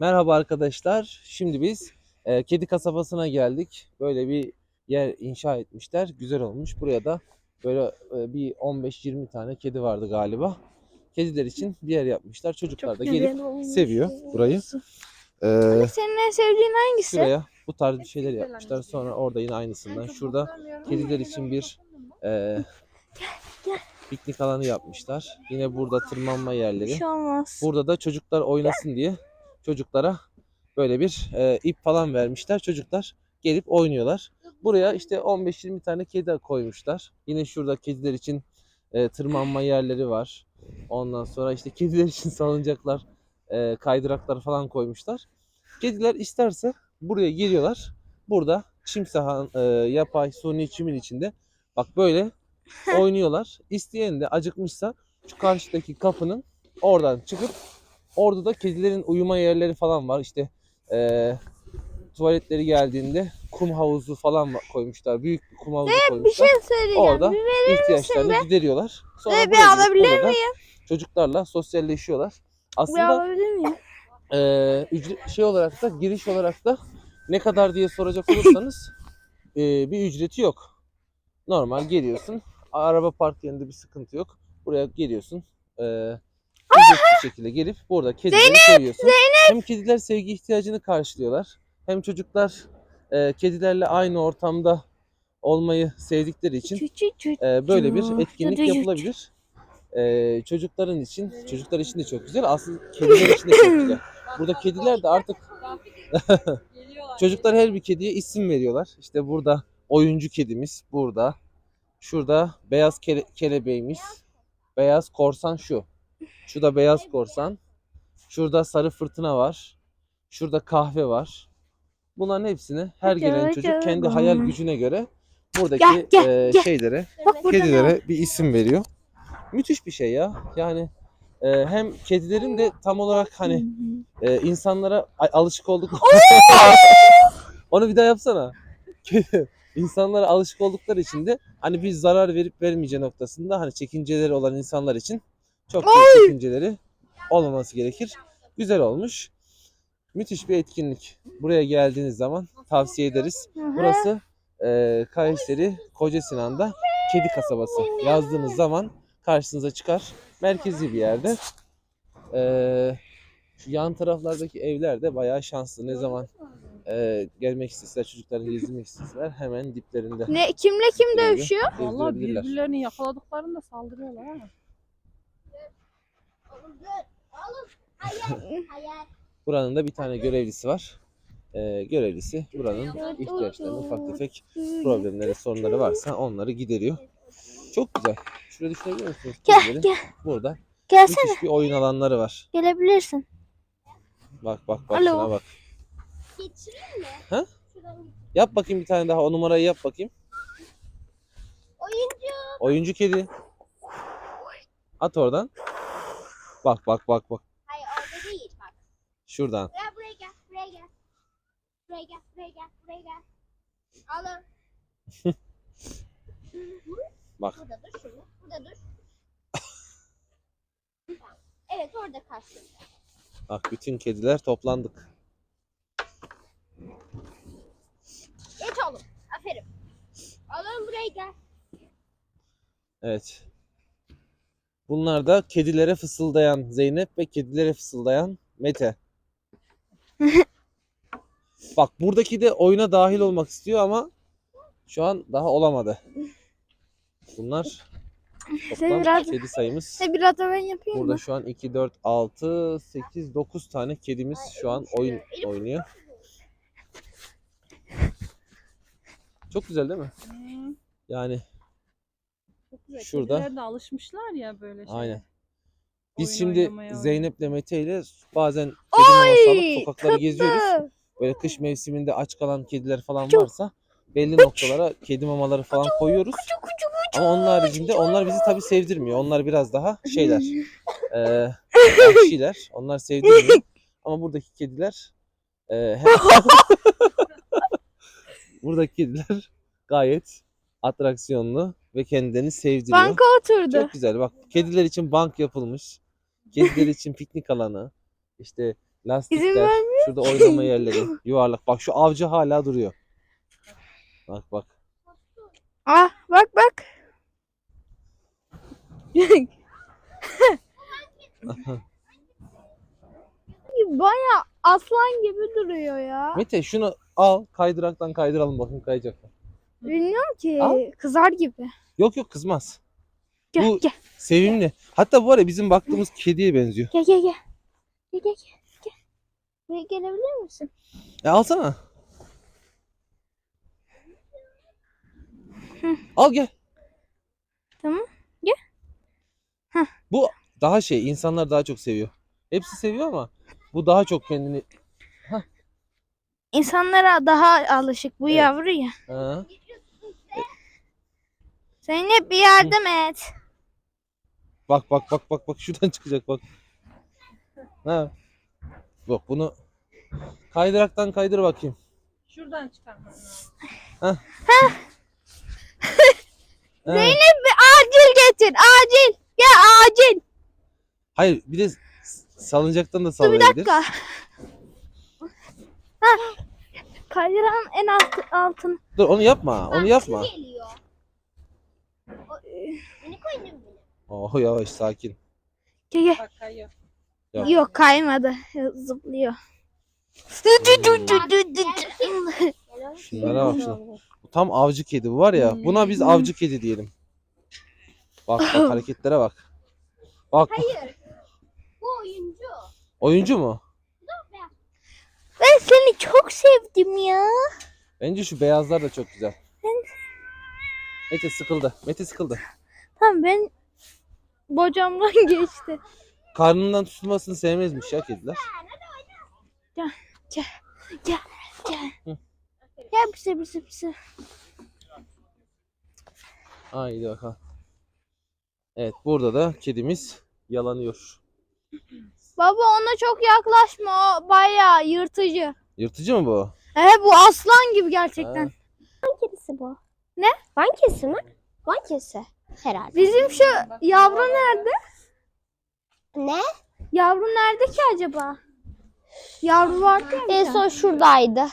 Merhaba arkadaşlar. Şimdi biz e, kedi kasabasına geldik. Böyle bir yer inşa etmişler. Güzel olmuş. Buraya da böyle e, bir 15-20 tane kedi vardı galiba. Kediler için bir yer yapmışlar. Çocuklar da gelip seviyor burayı. E, Senin en sevdiğin hangisi? şuraya bu tarz bir şeyler yapmışlar. Sonra orada yine aynısından. Şurada kediler için bir e, piknik alanı yapmışlar. Yine burada tırmanma yerleri. şey olmaz. Burada da çocuklar oynasın diye çocuklara böyle bir e, ip falan vermişler. Çocuklar gelip oynuyorlar. Buraya işte 15-20 tane kedi koymuşlar. Yine şurada kediler için e, tırmanma yerleri var. Ondan sonra işte kediler için salıncaklar, e, kaydıraklar falan koymuşlar. Kediler isterse buraya geliyorlar. Burada çim sahan, e, yapay suni çimin içinde bak böyle oynuyorlar. İsteyen de acıkmışsa şu karşıdaki kapının oradan çıkıp orada da kedilerin uyuma yerleri falan var. İşte eee, tuvaletleri geldiğinde kum havuzu falan koymuşlar. Büyük bir kum havuzu Bir şey koymuşlar. söyleyeceğim. Orada Bir verir ihtiyaçlarını gideriyorlar. Sonra Ve bir alabilir da çocuklarla sosyalleşiyorlar. Bir Aslında alabilir miyim? eee, ücret, şey olarak da giriş olarak da ne kadar diye soracak olursanız eee, bir ücreti yok. Normal geliyorsun. Araba park yerinde bir sıkıntı yok. Buraya geliyorsun. Eee ücretsiz şekilde gelip burada kedileri seviyorsun. Hem kediler sevgi ihtiyacını karşılıyorlar. Hem çocuklar eee, kedilerle aynı ortamda olmayı sevdikleri için ee, böyle bir etkinlik yapılabilir. Ee, çocukların için, çocuklar için de çok güzel. Aslında kediler için de çok güzel. Burada kediler de artık çocuklar her bir kediye isim veriyorlar. İşte burada oyuncu kedimiz burada. Şurada beyaz kele- kelebeğimiz. Beyaz korsan şu. Şu da beyaz korsan. Şurada sarı fırtına var. Şurada kahve var. Bunların hepsini her gelen çocuk kendi hayal gücüne göre buradaki Gel, gel, e, gel. şeylere Bak kedilere bir isim veriyor. Müthiş bir şey ya. Yani e, hem kedilerin de tam olarak hani e, insanlara alışık olduk. Onu bir daha yapsana. insanlara alışık oldukları için de hani bir zarar verip vermeyeceği noktasında hani çekinceleri olan insanlar için çok büyük çekinceleri olmaması gerekir. Güzel olmuş. Müthiş bir etkinlik. Buraya geldiğiniz zaman tavsiye ederiz. Burası e, Kayseri Koca Sinan'da kedi kasabası. Yazdığınız zaman karşınıza çıkar. Merkezi bir yerde. E, şu yan taraflardaki evler de bayağı şanslı. Ne zaman e, gelmek isteseler, çocuklarını gezdirmek isteseler hemen diplerinde. Ne kimle kim dövüşüyor? Vallahi birbirlerini yakaladıklarında saldırıyorlar ha. Buranın da bir tane görevlisi var. E, görevlisi buranın ihtiyaçlarını ufak tefek problemleri, sorunları varsa onları gideriyor. Çok güzel. Şurada düşünebiliyor musunuz? Gel, gel. Burada Gelsene. müthiş bir oyun alanları var. Gelebilirsin. Bak bak bak Alo. şuna bak. Geçireyim mi? Ha? Şuradan geç. Yap bakayım bir tane daha o numarayı yap bakayım. Oyuncu. Oyuncu kedi. At oradan. Bak bak bak bak. Hayır orada değil bak. Şuradan. Buraya buraya gel. Buraya gel. Buraya gel. Buraya gel. Buraya gel. Alın. Bak. Burada dur şunu. Burada dur. Evet orada karşımda. Bak bütün kediler toplandık. Geç oğlum. Aferin. Alın buraya gel. Evet. Bunlar da kedilere fısıldayan Zeynep ve kedilere fısıldayan Mete. Bak buradaki de oyuna dahil olmak istiyor ama şu an daha olamadı. Bunlar toplam biraz- kedi sayımız. Biraz da ben yapayım Burada mı? şu an 2, 4, 6, 8, 9 tane kedimiz şu an oyun oynuyor. Çok güzel değil mi? Yani güzel. Şurada. Kediler de alışmışlar ya böyle şey. aynen. Biz Oyun şimdi oynamaya, Zeynep'le Mete ile bazen kedi maması alıp sokakları tatlı. geziyoruz. Böyle kış mevsiminde aç kalan kediler falan Çok- varsa belli noktalara kedi mamaları falan koyuyoruz. Ama onun haricinde onlar bizi tabii sevdirmiyor. Onlar biraz daha şeyler. eee vahşiler. Onlar sevdirmiyor. Ama buradaki kediler eee hep buradaki kediler gayet atraksiyonlu ve kendilerini sevdiriyor. Banka oturdu. Çok güzel. Bak kediler için bank yapılmış. Kediler için piknik alanı. İşte Lastikler. Şurada oynama yerleri. Yuvarlak. Bak şu avcı hala duruyor. Bak bak. Ah bak bak. Baya aslan gibi duruyor ya. Mete şunu al kaydıraktan kaydıralım bakın kayacak. mı? Bilmiyorum ki. Al. Kızar gibi. Yok yok kızmaz. Gel Bu- gel. Sevimli. Hatta bu ara bizim baktığımız kediye benziyor. Gel gel gel. Gel gel gel. gel. Buraya gelebilir misin? E alsana. Al gel. Tamam, gel. Heh. Bu daha şey insanlar daha çok seviyor. Hepsi seviyor ama bu daha çok kendini İnsanlara daha alışık bu yavru ya. ha, Zeynep bir yardım et. bak bak bak bak bak şuradan çıkacak bak. Ha. Yok bunu kaydıraktan kaydır bakayım. Şuradan çıkarman lazım. Ha. Zeynep bir acil getir. Acil. Ya acil. Hayır bir de salıncaktan da Dur bir sallayabilir. dakika. Ha. Kaydıran en alt, altın. Dur onu yapma. Onu yapma. Bak, geliyor. Minik oyuncum benim. Oh yavaş sakin. Gel gel. Bak kayıyor. Yap. Yok kaymadı. Zıplıyor. Şunlara bak şuna. Bu tam avcı kedi bu var ya. Buna biz avcı kedi diyelim. Bak bak hareketlere bak. Bak bak. Hayır. Bu oyuncu. Oyuncu mu? Ben seni çok sevdim ya. Bence şu beyazlar da çok güzel. Mete sıkıldı. Mete sıkıldı. Tamam ben bocamdan geçti. Karnından tutulmasını sevmezmiş ya kediler. Gel gel. Hı. Gel bize bize bize. Haydi bakalım. Evet burada da kedimiz yalanıyor. Baba ona çok yaklaşma. O bayağı yırtıcı. Yırtıcı mı bu? He bu aslan gibi gerçekten. Ha. Kedisi bu. Ne? Van kedisi mi? Van kedisi. Herhalde. Bizim şu yavru nerede? Ne? Yavru nerede ki acaba? Yavru vardı ya. En son şuradaydı.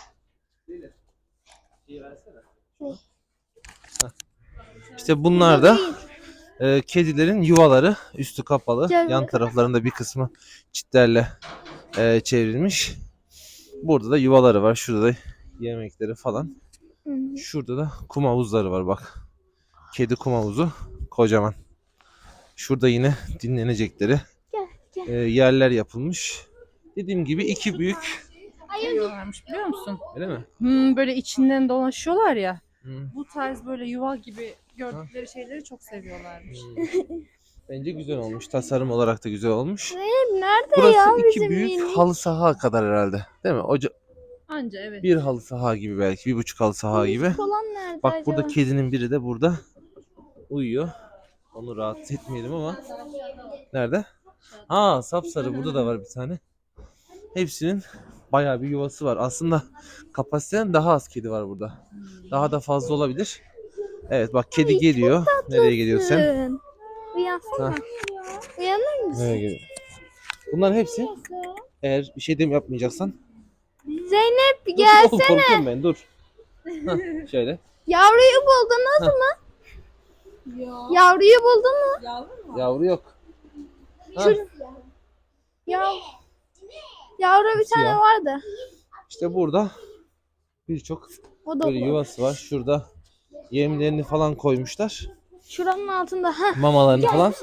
İşte bunlar da e, kedilerin yuvaları. Üstü kapalı. Gel Yan taraflarında bir kısmı çitlerle e, çevrilmiş. Burada da yuvaları var. Şurada da yemekleri falan. Hı. Şurada da kum havuzları var bak. Kedi kum havuzu kocaman. Şurada yine dinlenecekleri Gel, gel. e, yerler yapılmış. Dediğim gibi iki büyük. Seviyorlarmış biliyor musun? Öyle mi? Hmm, böyle içinden dolaşıyorlar ya. Hı. Bu tarz böyle yuva gibi gördükleri şeyleri çok seviyorlarmış. Hmm. Bence güzel olmuş. Tasarım olarak da güzel olmuş. Nerede Burası ya iki bizim büyük minik? halı saha kadar herhalde. Değil mi? Oca Anca evet. bir halı saha gibi belki. Bir buçuk halı saha gibi. Olan nerede Bak acaba? burada kedinin biri de burada uyuyor. Onu rahatsız etmeyelim ama. Nerede? Aa sapsarı burada da var bir tane. Hepsinin bayağı bir yuvası var. Aslında kapasiteden daha az kedi var burada. Daha da fazla olabilir. Evet bak kedi geliyor. Nereye geliyor sen? Uyansana. Ha. Uyanır mısın? Nereye geliyor? Bunların hepsi eğer bir şey de yapmayacaksan. Zeynep Dur, oğlum, korkuyorum ben dur. Hah, şöyle. Yavruyu buldunuz mu? Yavruyu buldun mu? Yavru mu? Yavru yok. Ha, Şur- Yav... Yavru bir tane Siyah. vardı. işte burada birçok O da böyle bu. yuvası var. Şurada yemlerini falan koymuşlar. Şuranın altında. Ha. Mamalarını falan.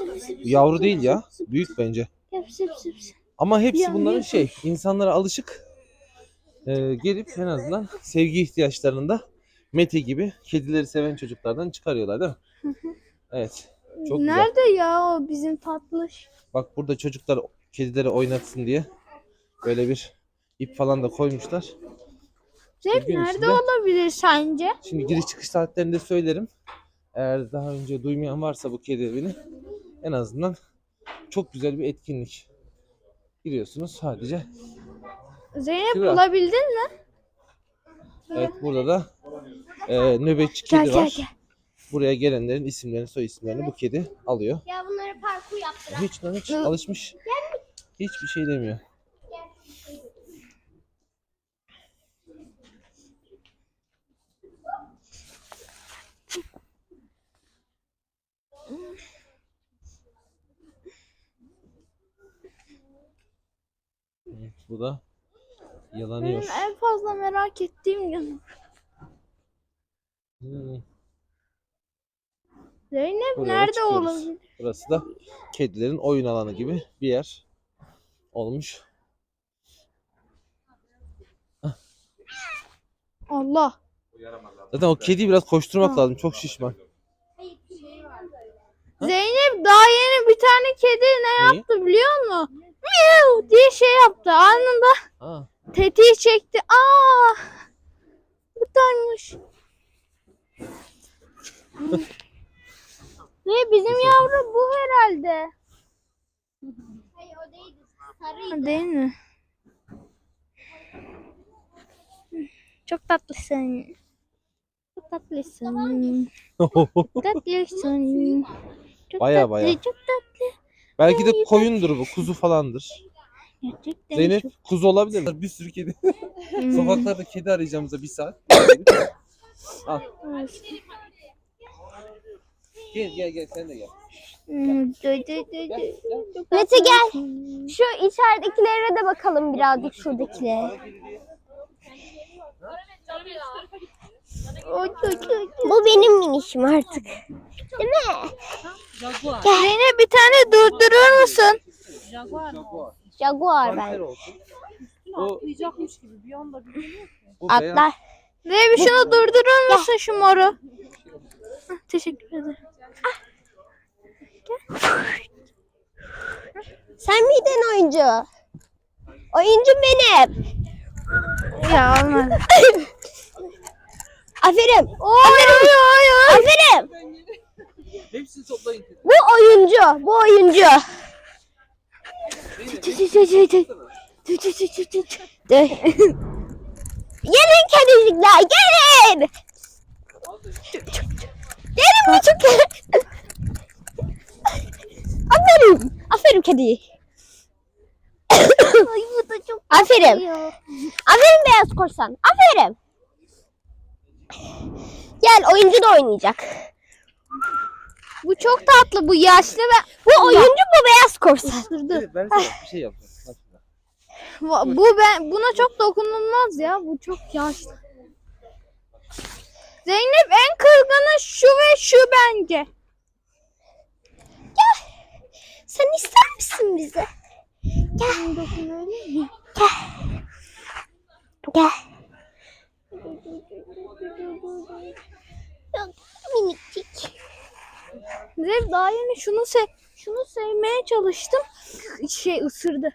Yavru değil ya. Büyük bence. Yap, yap, yap. Ama hepsi bunların şey insanlara alışık. Ee, gelip en azından sevgi ihtiyaçlarını da Mete gibi kedileri seven çocuklardan çıkarıyorlar değil mi? Evet. Çok güzel. Nerede ya o bizim tatlış? Bak burada çocuklar kedileri oynatsın diye böyle bir ip falan da koymuşlar. Gün nerede içinde- olabilir sence? Şimdi giriş çıkış saatlerinde söylerim. Eğer daha önce duymayan varsa bu kedi evini en azından çok güzel bir etkinlik. Giriyorsunuz sadece. Zeynep Kedi bulabildin mi? Evet burada da e, nöbetçi Gel kedi gel var. gel. Buraya gelenlerin isimlerini, soy isimlerini bu kedi alıyor. Ya bunları parkur yaptıran. Hiç lan hiç Hı. alışmış. Hiçbir şey demiyor. Bu da yalanıyor. Benim en fazla merak ettiğim yanı. Hmm. Zeynep Buraya nerede çıkıyoruz. olabilir? Burası da kedilerin oyun alanı gibi bir yer olmuş. Allah. Zaten o kediyi biraz koşturmak lazım. Çok şişman. Zeynep daha yeni bir tane kedi ne Neyi? yaptı biliyor musun? Miau diye şey yaptı. Anında Ha, tetiği çekti. Aa! Buradaymış. Ve bizim yavru bu herhalde. Hayır o değildi. Sarıydı. Değil mi? Çok tatlısın. Çok tatlısın. Tatlısın. Çok Baya tatlı, baya. Çok tatlı. Belki de koyundur bu. Kuzu falandır. Zeynep çok- kuzu olabilir mi? Bir sürü kedi. Hmm. Sokaklarda kedi arayacağımıza bir saat. Al. Gel gel gel sen de gel. Hmm, Mete gel. Şu içeridekilere de bakalım birazcık şuradakilere. Oy, oy, oy. Bu benim minişim artık. Zeynep bir tane durdurur musun? Jaguar? Jaguar Panter ben. olsun. Atlayacakmış gibi bir anda bir geliyor ki. Bu beyaz. Atlar. Zeynep şunu durdurur musun şu moru? Hah, Teşekkür ederim. Sen miydin oyuncu? Oyuncu benim. Ya olmadı. Aferin. Oy oy oy oy. Aferin. Hepsini toplayın. Bu oyuncu. Bu oyuncu. Gelin kedicikler gelin. Gelin küçük. Aferin. Aferin kedi. Aferin. Aferin beyaz korsan. Aferin. Gel oyuncu da oynayacak. Bu çok tatlı bu yaşlı ve Bu oyuncu bu beyaz korsan. ısırdı. Evet, ben sana bir şey. Bak. Va- Bu ben buna çok dokunulmaz ya. Bu çok yaşlı. Zeynep en kırgını şu ve şu bence. Sen ister misin bize? Gel. Gel. Gel. Çok Zeynep daha yeni şunu se şunu sevmeye çalıştım. Şey ısırdı.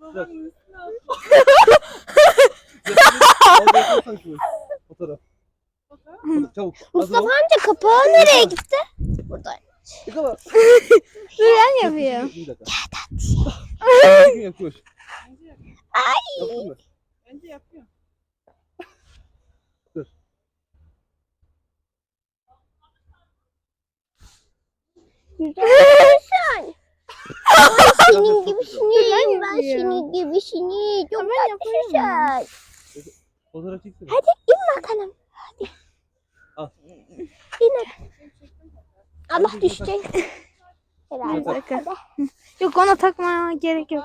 Baba. Fotoğraf. Çabuk. Mustafa amca kapağı nereye gitti? Burada. Yakala. Duyan yapıyor. Bir dakika. Bir gün yapıyor. Ay. Bence yapıyor. Sen. Senin Çok gibisini yiyeyim ben senin gibisini. Çok Ben yapıyorum. güzel. Fotoğraf çeksene. Hadi in bakalım. Hadi. Al. İn hadi. Allah düşecek. Herhalde. dakika. Yok ona takmaya gerek yok.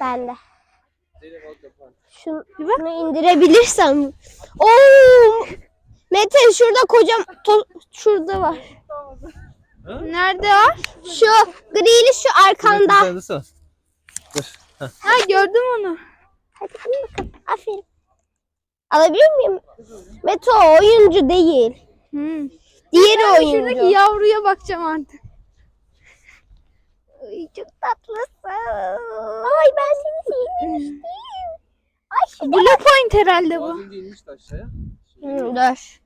Ben de. Şunu, şunu indirebilirsem. Oo! Mete şurada kocam to- şurada var. Nerede var? Şu grili şu arkanda. Sağ. Dur. Ha gördüm onu. Hadi in bakalım. Aferin. Alabilir miyim? Mete o oyuncu değil. Hmm. Diğeri Ben oyuncu. şuradaki yavruya bakacağım artık. Ay, çok tatlısın. Ay ben seni sevmiştim. Ay şu Blue Point herhalde bu. Hmm, dur.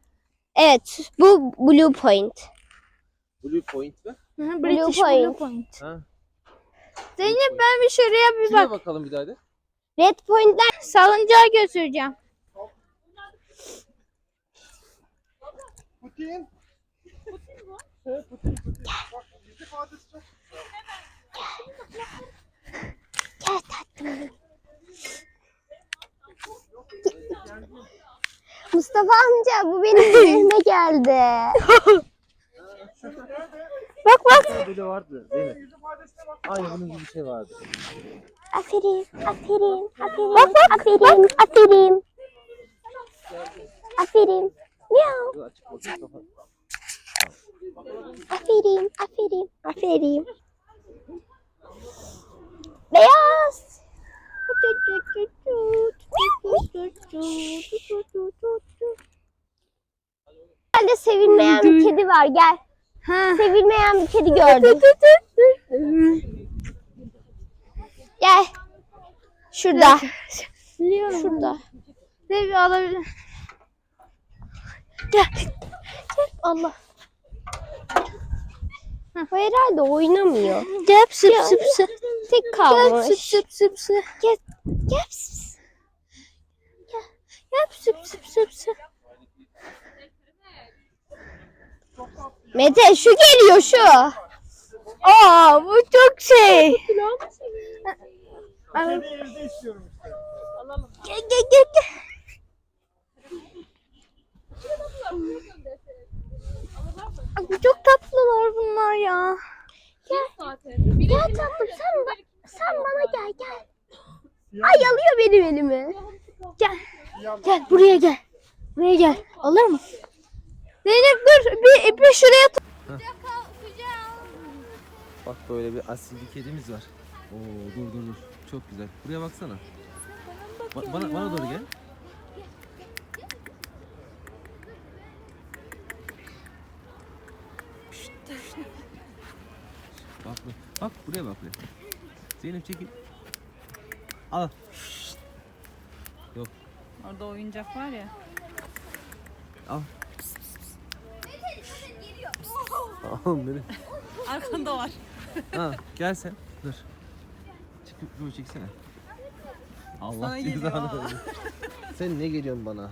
Evet bu Blue Point. Blue Point mi? Hı, British Point. Blue Point. Ha. Zeynep ben bir şuraya bir Şuraya bak. bakalım bir daha de. Red Point'ler Salıncağa götüreceğim. Gel tatlım. Mustafa amca bu benim üzerime geldi. bak bak. Böyle vardı Zeynep. Aynı bunun gibi bir şey vardı. Aferin, aferin, aferin. Bak bak, aferin, aferin. Aferin. Miau. Aferin, aferin, aferin. Beyaz. Herhalde sevilmeyen bir kedi var gel. Sevilmeyen bir kedi gördüm. Gel. Şurada. Şurada. Ne bir alabilir. Gel. Gel. Allah. Bu herhalde oynamıyor. Gel sıp sıp sıp. Tek Gel kalmış. sıp sıp sıp sıp. Gel. Gel. pıs, pıs. Gel sıp sıp sıp sıp. Mete şu geliyor şu. Aa bu çok şey. Gel gel gel. gel. Çok tatlılar bunlar ya. Gel tatlım sen, ba- sen bana gel gel. Ay alıyor benim elimi. Gel. Gel buraya gel. Buraya gel. Alır mı? Zeynep dur. Bir ipi şuraya tut. Bak böyle bir asil bir kedimiz var. Oo dur dur dur. Çok güzel. Buraya baksana. Ba- bana bana doğru gel. Bak bak. Bak buraya bak buraya. Zeynep çekil. Al. Şşt. Orada oyuncak var ya. Al. Oğlum benim. Arkanda var. Ha gel sen. Dur. Çık böyle çeksene. Allah Sana geliyor cezanı ha. versin. Sen ne geliyorsun bana?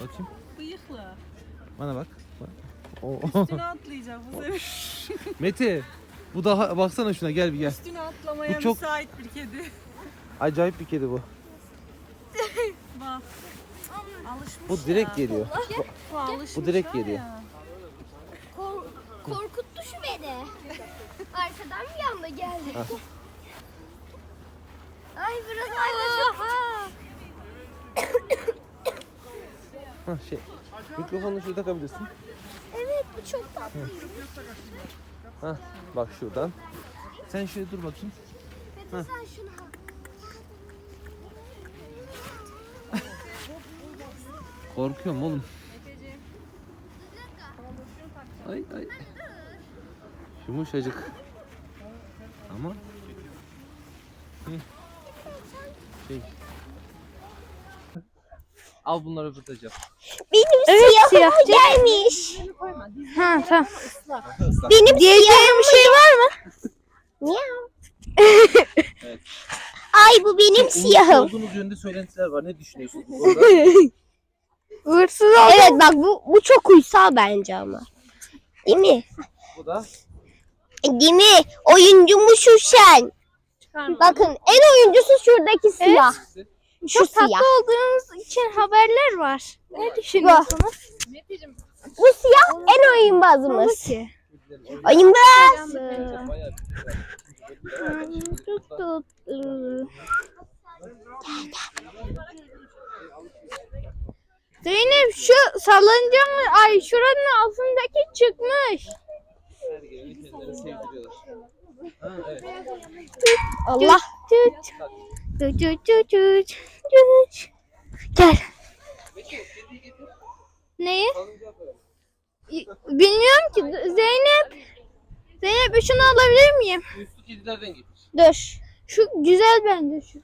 Bakayım. Bıyıklı. Bana bak. Bak. Oo. Üstüne atlayacak bu sefer. Mete. Bu daha baksana şuna gel bir gel. Üstüne atlamaya Bu çok- müsait bir kedi. Acayip bir kedi bu. Bak. Alışmış Bu ya. direkt geliyor. Bu alışmış direkt var geliyor. ya. Kor- korkuttu şu beni. Arkadan bir anda geldi. Ay buralarda çok... Ha şey. Mikrofonu şurada takabilirsin. Evet bu çok tatlı. Ha bak şuradan. Sen şöyle dur bakayım. Mete sen şunu al. Korkuyorum oğlum. Ay ay. Yumuşacık. Ama Hı. şey. Al bunları yap. Benim Evet, siyahıma siyah. gelmiş. Ha tamam. Benim Diyeceğim bir şey var mı? Evet. Ay bu benim Umutlu siyahım. olduğunuz yönde söylentiler var. Ne düşünüyorsunuz bu konuda? Hırsız. Evet bak bu, bu çok uysal bence ama. Değil mi? bu da Değil mi? Oyuncumuşsun sen. Bakın en oyuncusu şuradaki siyah. Şu Çok siyah. tatlı olduğunuz için haberler var. Ne düşünüyorsunuz? Meteciğim Bu siyah en oyunbazımız. ki? Oyunbaz. Çok tatlı. Zeynep şu salıncak mı? Ay şuranın altındaki çıkmış. Allah. Tüt. Tüt tüt tüt tüt tüt. Gel. Neyi? Bilmiyorum ki. Zeynep. Zeynep şunu alabilir miyim? Üstü. Dur. Şu güzel bence şu.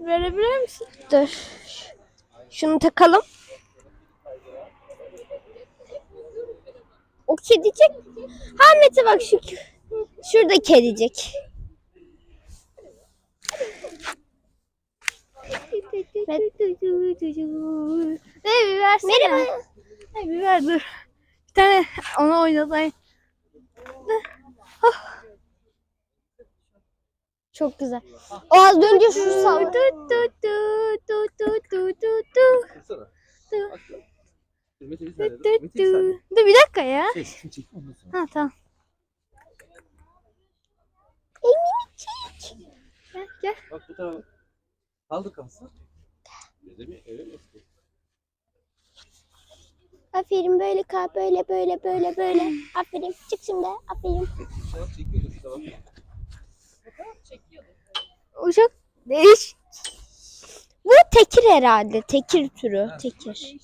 Verebilir misin? Dur. Şunu takalım. O kedicik. Ha Mete bak şu. Şurada kedicik. Ne bir versene. Merhaba. Ne bir ver dur. Bir tane onu oynatayım. Çok güzel. O az önce şu sal. Mete bir saniye dur. Mete bir saniye. dü. Dur bir dakika ya. Şey, şunu çekeyim ondan sonra. Ha tamam. Gel gel. Bak bu tarafa. Kaldır kalsın. Öyle mi? Evet. mi? Aferin böyle kal böyle böyle böyle böyle. Aferin çık şimdi aferin. An çekiyordur işte bak. Çekiyordu. Uşak değiş. Bu tekir herhalde tekir türü tekir.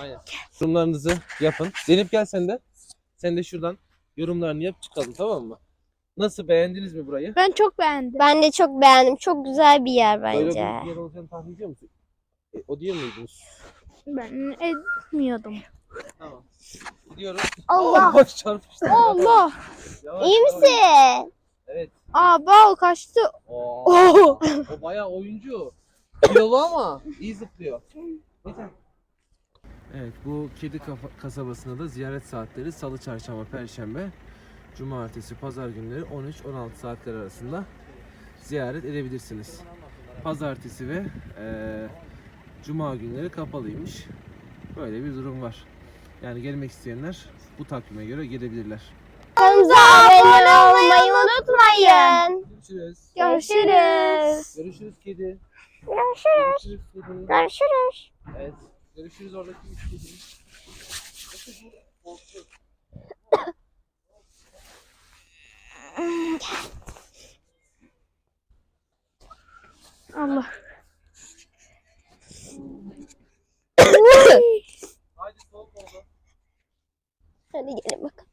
Aynen. Yorumlarınızı yapın. Zeynep gel sen de. Sen de şuradan yorumlarını yap çıkalım tamam mı? Nasıl beğendiniz mi burayı? Ben çok beğendim. Ben de çok beğendim. Çok güzel bir yer Böyle bence. bir yer olacağını tahmin ediyor musun? E, o diyor muydunuz? Ben etmiyordum. Tamam. Gidiyoruz. Allah. bak çarpıştı. Allah. Yavaş, İyi yavaş. misin? Evet. Aa bal kaçtı. Oo. Oo. O bayağı oyuncu. Kilolu ama iyi zıplıyor. Evet bu kedi kasabasında da ziyaret saatleri salı, çarşamba, perşembe, cumartesi, pazar günleri 13-16 saatler arasında ziyaret edebilirsiniz. Pazartesi ve eee, cuma günleri kapalıymış. Böyle bir durum var. Yani gelmek isteyenler bu takvime göre gelebilirler. Kanalımıza abone olmayı unutmayın. Görüşürüz. Görüşürüz. Görüşürüz kedi. Görüşürüz. Görüşürüz. Evet. Görüşürüz oradaki kedi. Allah. Haydi soğuk oldu. Hadi gelin bakalım.